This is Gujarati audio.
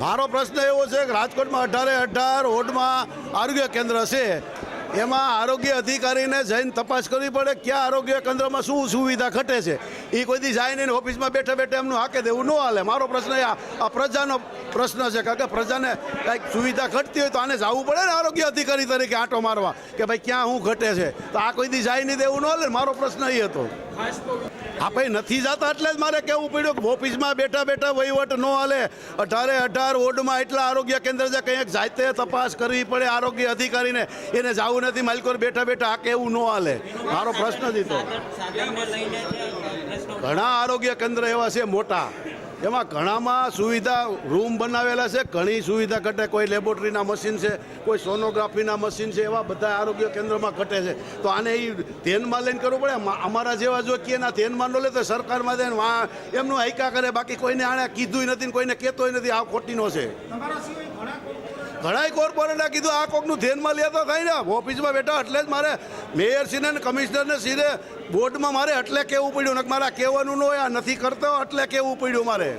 મારો પ્રશ્ન એવો છે કે રાજકોટમાં અઢારે અઢાર વોર્ડમાં આરોગ્ય કેન્દ્ર છે. એમાં આરોગ્ય અધિકારીને જઈને તપાસ કરવી પડે ક્યાં આરોગ્ય કેન્દ્રમાં શું સુવિધા ઘટે છે. એ કોઈ દી જાય નહીં ઓફિસમાં બેઠા બેઠા એમનું હાકે દેવું ન હાલે. મારો પ્રશ્ન એ આ આ પ્રજાનો પ્રશ્ન છે કારણ કે પ્રજાને કાંઈક સુવિધા ઘટતી હોય તો આને જવું પડે ને આરોગ્ય અધિકારી તરીકે આંટો મારવા કે ભાઈ ક્યાં શું ઘટે છે. તો આ કોઈ દી જાય નહીં દેવું ન હાલે મારો પ્રશ્ન એ હતો. હા ભાઈ નથી જતા એટલે જ મારે કેવું પડ્યું કે ઓફિસમાં બેઠા બેઠા વહીવટ ન હાલે. અઢારે અઢાર વોર્ડમાં એટલા આરોગ્ય કેન્દ્ર છે કંઈક જાતે તપાસ કરવી પડે આરોગ્ય અધિકારીને. એને જવું નથી માલિકો બેઠા બેઠા આ કેવું ન હાલે. મારો પ્રશ્ન જ હતો ઘણા આરોગ્ય કેન્દ્ર એવા છે મોટા, એમાં ઘણામાં સુવિધા રૂમ બનાવેલા છે, ઘણી સુવિધા ઘટે. કોઈ લેબોરેટરીના મશીન છે, કોઈ સોનોગ્રાફીના મશીન છે, એવા બધા આરોગ્ય કેન્દ્રમાં ઘટે છે. તો આને એ ધ્યાનમાં લઈને કરવું પડે. અમારા જેવા જો કે એના ધ્યાનમાં ન લે તો સરકારમાં વા, એમનું હાઈકા કરે. બાકી કોઈને આણે કીધું નથી કોઈને કહેતોય નથી, આ ખોટીનો છે. ઘણાય કોર્પોરેટે કીધું, આ કોકનું ધ્યાનમાં લેતા થાય ને ઓફિસમાં બેઠા એટલે જ મારે મેયરશ્રીને ને કમિશનરને સીધે બોર્ડમાં મારે એટલે કહેવું પડ્યું? ને મારે કહેવાનું ન હોય, આ નથી કરતો એટલે કહેવું પડ્યું મારે?